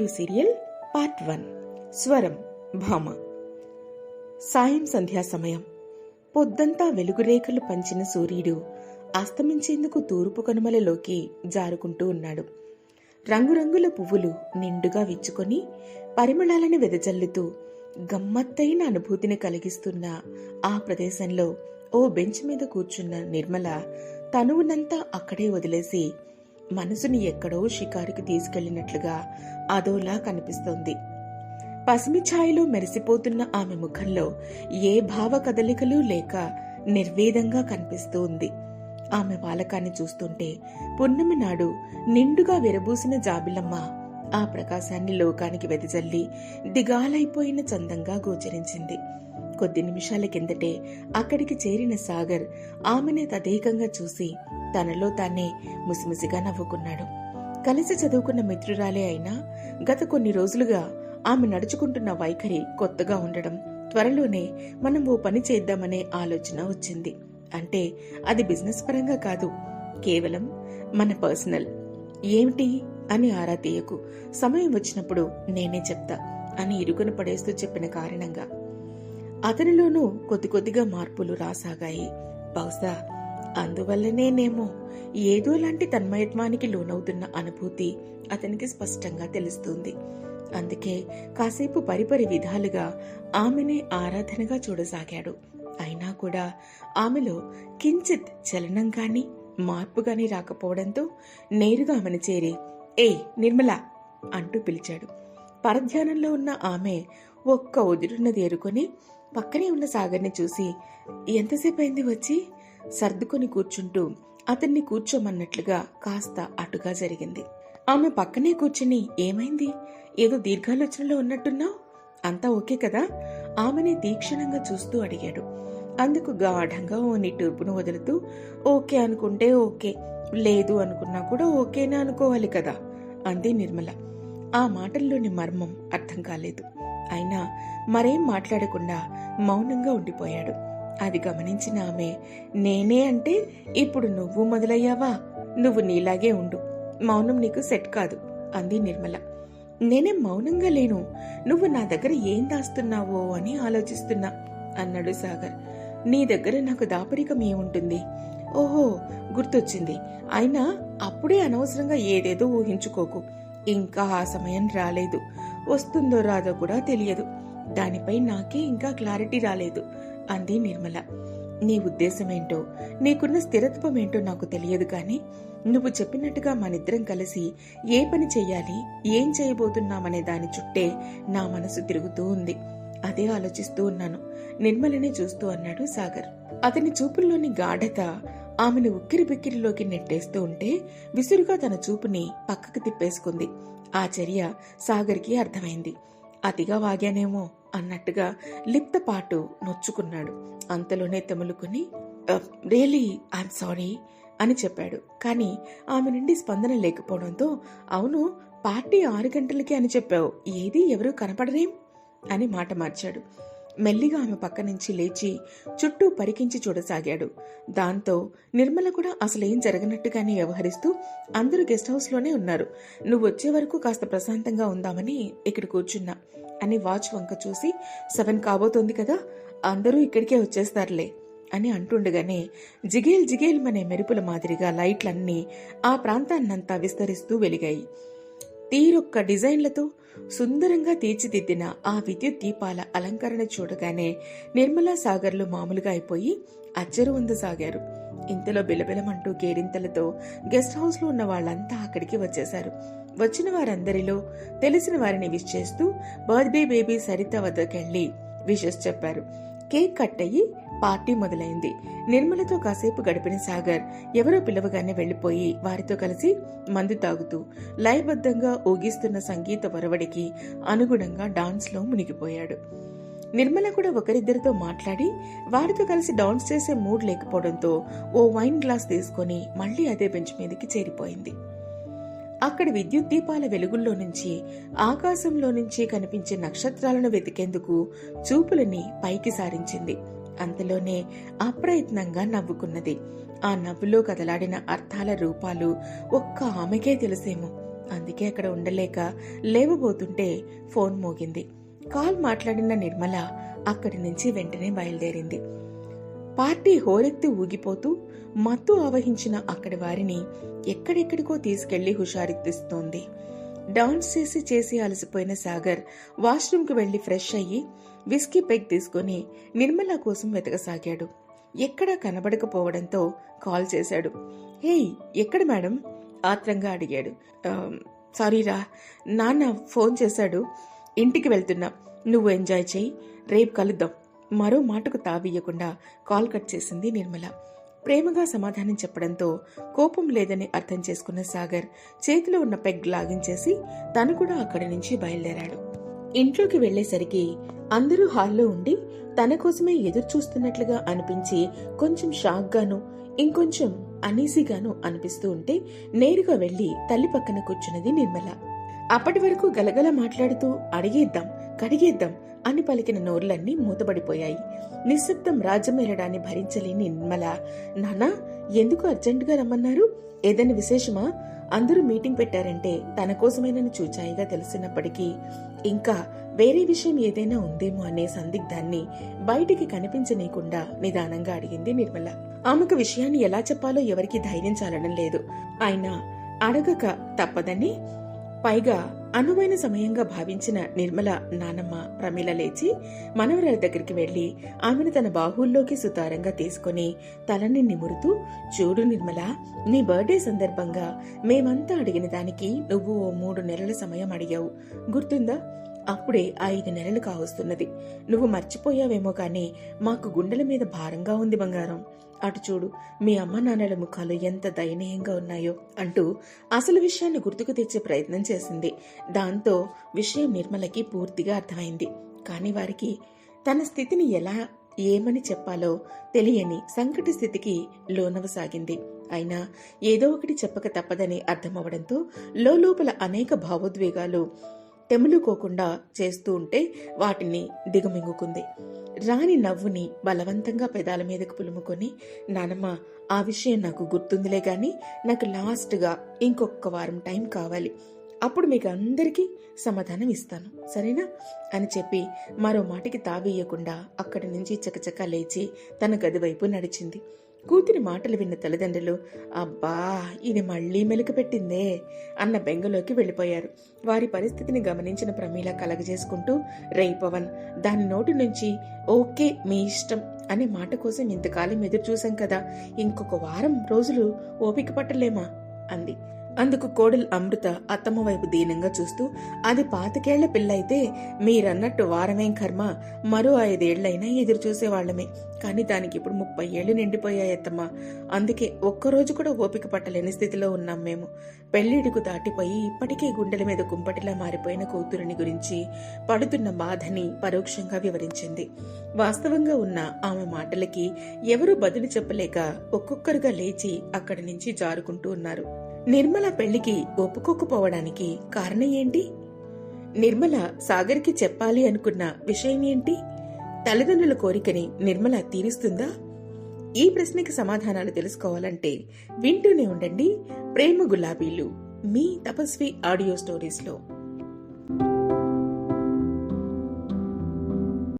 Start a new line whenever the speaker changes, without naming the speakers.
Audio serial part one. స్వరం భామ. సాయం సంధ్యా సమయం. పొద్దంతా వెలుగురేఖలు పంచిన సూర్యుడు అస్తమించేందుకు తూర్పు కనుమలలోకి జారుకుంటూ ఉన్నాడు. రంగురంగుల పువ్వులు నిండుగా విచ్చుకొని పరిమళాలను వెదజల్లుతూ గమ్మత్తైన అనుభూతిని కలిగిస్తున్న ఆ ప్రదేశంలో ఓ బెంచ్ మీద కూర్చున్న నిర్మల తనువునంతా అక్కడే వదిలేసి మనసుని ఎక్కడో షికారుకి తీసుకెళ్ళినట్లుగా అదోలా కనిపిస్తోంది. పసిమి ఛాయలో మెరిసిపోతున్న ఆమె ముఖంలో ఏ భావ కదలికలు లేక నిర్వేదంగా కనిపిస్తూ ఉంది ఆమె వాలకాన్ని చూస్తుంటే పున్నమి నాడు నిండుగా విరబూసిన జాబిలమ్మ ఆ ప్రకాశాన్ని లోకానికి వెదజల్లి దిగాలైపోయిన చందంగా గోచరించింది. కొద్ది నిమిషాల కిందటే అక్కడికి చేరిన సాగర్ ఆమెనే తదేకంగా చూసి తనలో తానే ముసిముసిగా నవ్వుకున్నాడు. కలిసి చదువుకున్న మిత్రురాలే అయినా గత కొన్ని రోజులుగా ఆమె నడుచుకుంటున్న వైఖరి కొత్తగా ఉండడం త్వరలోనే మనం ఓ పని చేద్దామనే ఆలోచన వచ్చింది. అంటే అది బిజినెస్ పరంగా కాదు కేవలం మన పర్సనల్. ఏమిటి అని ఆరా తీయకు. సమయం వచ్చినప్పుడు నేనే చెప్తా అని ఇరుకును పడేస్తూ చెప్పిన కారణంగా. అతనిలోనూ కొద్ది కొద్దిగా మార్పులు రాసాగాయి. బహుశా అందువల్లనేనేమో ఏదో లాంటి తన్మయత్వానికి లోనవుతున్న అనుభూతి అతనికి స్పష్టంగా తెలుస్తుంది. అందుకే కాసేపు పరిపరి విధాలుగా ఆమెనే ఆరాధనగా చూడసాగాడు. అయినా కూడా ఆమెలో కించిత్ చలనం కానీ మార్పు కానీ రాకపోవడంతో నేరుగా ఆమెను చేరి ఏ నిర్మల అంటూ పిలిచాడు. పరధ్యానంలో ఉన్న ఆమె ఒక్క ఉదురున్నది ఏరుకొని పక్కనే ఉన్న సాగర్ని చూసి ఎంతసేపు అయింది వచ్చి? సర్దుకొని కూర్చుంటూ అతన్ని కూర్చోమన్నట్లుగా కాస్త అటుగా జరిగింది. ఆమె పక్కనే కూర్చుని ఏమైంది? ఏదో దీర్ఘాలోచనలో ఉన్నట్టున్నావు? అంతా ఓకే కదా? ఆమెని తీక్షణంగా చూస్తూ అడిగాడు. అందుకు గాఢంగా ఓ నిట్టూర్పును వదులుతూ ఓకే అనుకుంటే ఓకే లేదు అనుకున్నా కూడా ఓకేనే అనుకోవాలి కదా? అంది నిర్మల. ఆ మాటల్లోని మర్మం అర్థం కాలేదు. అయినా మరేం మాట్లాడకుండా మౌనంగా ఉండిపోయాడు. అది గమనించిన ఆమె నేనే అంటే ఇప్పుడు నువ్వు మొదలయ్యావా? నువ్వు నీలాగే ఉండు. మౌనం నీకు సెట్ కాదు అంది నిర్మల. నేనే మౌనంగా లేను. నువ్వు నా దగ్గర ఏం దాస్తున్నావో అని ఆలోచిస్తున్నా అన్నాడు సాగర్. నీ దగ్గర నాకు దాపరికం ఏముంటుంది? ఓహో గుర్తొచ్చింది. అయినా అప్పుడే అనవసరంగా ఏదేదో ఊహించుకోకు. ఇంకా ఆ సమయం రాలేదు. వస్తుందో రాదో కూడా తెలియదు. దానిపై నాకే ఇంకా క్లారిటీ రాలేదు. అంది నిర్మల. నీ ఉద్దేశమేంటో నీకున్న స్థిరత్వం ఏంటో నాకు తెలియదు కానీ నువ్వు చెప్పినట్టుగా మనిద్దరం కలిసి ఏ పని చెయ్యాలి ఏం చేయబోతున్నామనే దాని చుట్టే నా మనసు తిరుగుతూ ఉంది. అదే ఆలోచిస్తూ ఉన్నాను. నిర్మలనే చూస్తూ అన్నాడు సాగర్. అతని చూపుల్లోని గాఢత ఆమెను ఉక్కిరి బిక్కిరిలోకి నెట్టేస్తూ ఉంటే విసురుగా తన చూపుని పక్కకు తిప్పేసుకుంది. ఆ చర్య సాగర్కి అర్థమైంది. అతిగా వాగానేమో అన్నట్టుగా లిప్తపాటు నొచ్చుకున్నాడు. అంతలోనే తెములుకుని రియలీ ఐఎమ్ సారీ అని చెప్పాడు. కానీ ఆమె నుండి స్పందన లేకపోవడంతో అవును పార్టీ ఆరు గంటలకి అని చెప్పావు. ఏది ఎవరూ కనపడరేం? అని మాట మార్చాడు. మెల్లిగా ఆమె పక్క నుంచి లేచి చుట్టూ పరికించి చూడసాగాడు. దాంతో నిర్మల కూడా అసలేం జరగనట్టుగానే వ్యవహరిస్తూ అందరూ గెస్ట్ హౌస్లోనే ఉన్నారు. నువ్వు వచ్చే వరకు కాస్త ప్రశాంతంగా ఉందామని ఇక్కడ కూర్చున్నా అని వాచ్ వంక చూసి సెవెన్ కాబోతోంది కదా అందరూ ఇక్కడికే వచ్చేస్తారులే అని అంటుండగానే జిగేల్ జిగేల్ మనే మెరుపుల మాదిరిగా లైట్లన్నీ ఆ ప్రాంతాన్నంతా విస్తరిస్తూ వెలిగాయి. తీరొక్క డిజైన్లతో సుందరంగా తీర్చిదిద్దిన ఆ విద్యుత్ దీపాల అలంకరణ చూడగానే నిర్మలా సాగర్లు మామూలుగా అయిపోయి అచ్చరు ఉందసాగారు ఇంతలో బిలబిలమంటూ కేరింతలతో గెస్ట్ హౌస్లో ఉన్న వాళ్ళంతా అక్కడికి వచ్చేశారు. వచ్చిన వారందరిలో తెలిసిన వారిని విష్ చేస్తూ బర్త్డే బేబీ సరిత వద్దకెళ్ళి విషెస్ చెప్పారు. కేక్ కట్ అయ్యి పార్టీ మొదలైంది. నిర్మలతో కాసేపు గడిపిన సాగర్ ఎవరో పిలవగానే వెళ్ళిపోయి వారితో కలిసి మందు తాగుతూ లయబద్ధంగా ఊగిస్తున్న సంగీత వరవడికి అనుగుణంగా డాన్స్లో మునిగిపోయాడు. నిర్మల కూడా ఒకరిద్దరితో మాట్లాడి వారితో కలిసి డాన్స్ చేసే మూడ్ లేకపోవడంతో ఓ వైన్ గ్లాస్ తీసుకుని మళ్ళీ అదే బెంచ్ మీదకి చేరిపోయింది. అక్కడి విద్యుత్ దీపాల వెలుగుల్లో నుంచి ఆకాశంలో నుంచి కనిపించే నక్షత్రాలను వెతికేందుకు చూపులని పైకి సారించింది. అంతలోనే అప్రయత్నంగా నవ్వుకున్నది. ఆ నవ్వులో కదలాడిన అర్థాల రూపాలు ఒక్క ఆమెకే తెలుసేమో. అందుకే అక్కడ ఉండలేక లేవబోతుంటే ఫోన్ మోగింది. కాల్ మాట్లాడిన నిర్మల అక్కడి నుంచి వెంటనే బయలుదేరింది. పార్టీ హోరెత్తి ఊగిపోతూ మత్తు ఆవహించిన అక్కడి వారిని ఎక్కడెక్కడికో తీసుకెళ్ళి హుషారెత్తిస్తోంది. డాన్స్ చేసి చేసి అలసిపోయిన సాగర్ వాష్రూమ్కి వెళ్ళి ఫ్రెష్ అయ్యి విస్కీ పెగ్ తీసుకుని నిర్మల కోసం వెతకసాగాడు. ఎక్కడా కనబడకపోవడంతో కాల్ చేశాడు. హేయ్ ఎక్కడ మేడం? ఆత్రంగా అడిగాడు. సారీరా నాన్న ఫోన్ చేశాడు. ఇంటికి వెళ్తున్నా. నువ్వు ఎంజాయ్ చేయి. రేపు కలుద్దాం. మరో మాటకు తావీయకుండా కాల్ కట్ చేసింది నిర్మల. ప్రేమగా సమాధానం చెప్పడంతో కోపం లేదని అర్థం చేసుకున్న సాగర్ చేతిలో ఉన్న పెగ్ లాగించేసి తను కూడా అక్కడి నుంచి బయలుదేరాడు. ఇంట్లోకి వెళ్ళేసరికి అందరూ హాల్లో ఉండి తన కోసమే ఎదురు చూస్తున్నట్లుగా అనిపించి కొంచెం షాక్గాను ఇంకొంచెం అనీసీగాను అనిపిస్తూ ఉంటే నేరుగా వెళ్ళి తల్లి పక్కన కూర్చున్నది నిర్మల. అప్పటి వరకు గలగల మాట్లాడుతూ అడిగేద్దాం కడిగేద్దాం అని పలికిన నోర్లన్నీ మూతబడిపోయాయి. నిశ్శబ్దం రాజ్యమేరడాన్ని భరించలేని నిర్మల నానా ఎందుకు అర్జెంటుగా రమ్మన్నారు? ఏదైనా విశేషమా? అందరూ మీటింగ్ పెట్టారంటే తన కోసమేనని చూచాయిగా తెలిసినప్పటికీ ఇంకా వేరే విషయం ఏదైనా ఉందేమో అనే సందిగ్ధాన్ని బయటికి కనిపించనీయకుండా నిదానంగా అడిగింది నిర్మల. ఆమెకు విషయాన్ని ఎలా చెప్పాలో ఎవరికి ధైర్యం చాలడం లేదు. అయినా అడగక తప్పదని పైగా అనువైన సమయంగా భావించిన నిర్మల నానమ్మ ప్రమీల లేచి మనవరాల దగ్గరికి వెళ్ళి ఆమెను తన బాహుల్లోకి సుతారంగా తీసుకుని తలని నిమురుతూ చూడు నిర్మల నీ బర్త్డే సందర్భంగా మేమంతా అడిగిన దానికి నువ్వు ఓ మూడు నెలల సమయం అడిగావు. గుర్తుందా? అప్పుడే ఐదు నెలలు కావస్తున్నది. నువ్వు మర్చిపోయావేమో కానీ మాకు గుండెల మీద భారంగా ఉంది బంగారం. అటు చూడు మీ అమ్మ నాన్నల ముఖాలు ఎంత దయనీయంగా ఉన్నాయో అంటూ అసలు విషయాన్ని గుర్తుకు తెచ్చే ప్రయత్నం చేసింది. దాంతో విషయం నిర్మలకి పూర్తిగా అర్థమైంది. కాని వారికి తన స్థితిని ఎలా ఏమని చెప్పాలో తెలియని సంకట స్థితికి లోనవసాగింది. అయినా ఏదో ఒకటి చెప్పక తప్పదని అర్థమవడంతో లోపల అనేక భావోద్వేగాలు తెములుకోకుండా చేస్తూ ఉంటే వాటిని దిగమింగుకుంది. రాని నవ్వుని బలవంతంగా పెదాల మీదకు పులుముకొని నానమ్మ ఆ విషయం నాకు గుర్తుందిలే గాని నాకు లాస్ట్గా ఇంకొక వారం టైం కావాలి. అప్పుడు మీకు అందరికీ సమాధానం ఇస్తాను. సరేనా? అని చెప్పి మరో మాటికి తావేయకుండా అక్కడి నుంచి చకచకా లేచి తన గది వైపు నడిచింది. కూతురి మాటలు విన్న తల్లిదండ్రులు అబ్బా ఇది మళ్ళీ మెలుక పెట్టిందే అన్న బెంగలోకి వెళ్ళిపోయారు. వారి పరిస్థితిని గమనించిన ప్రమీల కలగజేసుకుంటూ రే పవన్ దాని నోటి నుంచి ఓకే మీ ఇష్టం అనే మాట కోసం ఇంతకాలం ఎదురు చూశాం కదా ఇంకొక వారం రోజులు ఓపిక పట్టలేమా? అంది. అందుకు కోడలు అమృత అత్తమ్మ వైపు దీనంగా చూస్తూ అది పాతికేళ్ళ పిల్లయితే మీరన్నట్టు వారమేం కర్మ? మరో ఐదేళ్ళైనా ఎదురు చూసేవాళ్ళమే కానీ దానికి ఇప్పుడు ముప్పై ఏళ్ళు నిండిపోయాయి అత్తమ్మ అందుకే ఒక్కరోజు కూడా ఓపిక పట్టలేని స్థితిలో ఉన్నాం మేము. పెళ్ళిడుకు దాటిపోయి ఇప్పటికే గుండెల మీద కుంపటిలా మారిపోయిన కూతురుని గురించి పడుతున్న బాధని పరోక్షంగా వివరించింది. వాస్తవంగా ఉన్న ఆమె మాటలకి ఎవరూ బదులు చెప్పలేక ఒక్కొక్కరుగా లేచి అక్కడి నుంచి జారుకుంటూ ఉన్నారు. నిర్మల పెళ్ళికి ఒప్పుకోకపోవడానికి కారణం ఏంటి నిర్మల సాగర్కి చెప్పాలి అనుకున్న విషయం ఏంటి తల్లిదండ్రుల కోరికని నిర్మల తీరుస్తుందా? ఈ ప్రశ్నకి సమాధానాలు తెలుసుకోవాలంటే వింటూనే ఉండండి ప్రేమ గులాబీలు మీ తపస్వి ఆడియో స్టోరీస్లో.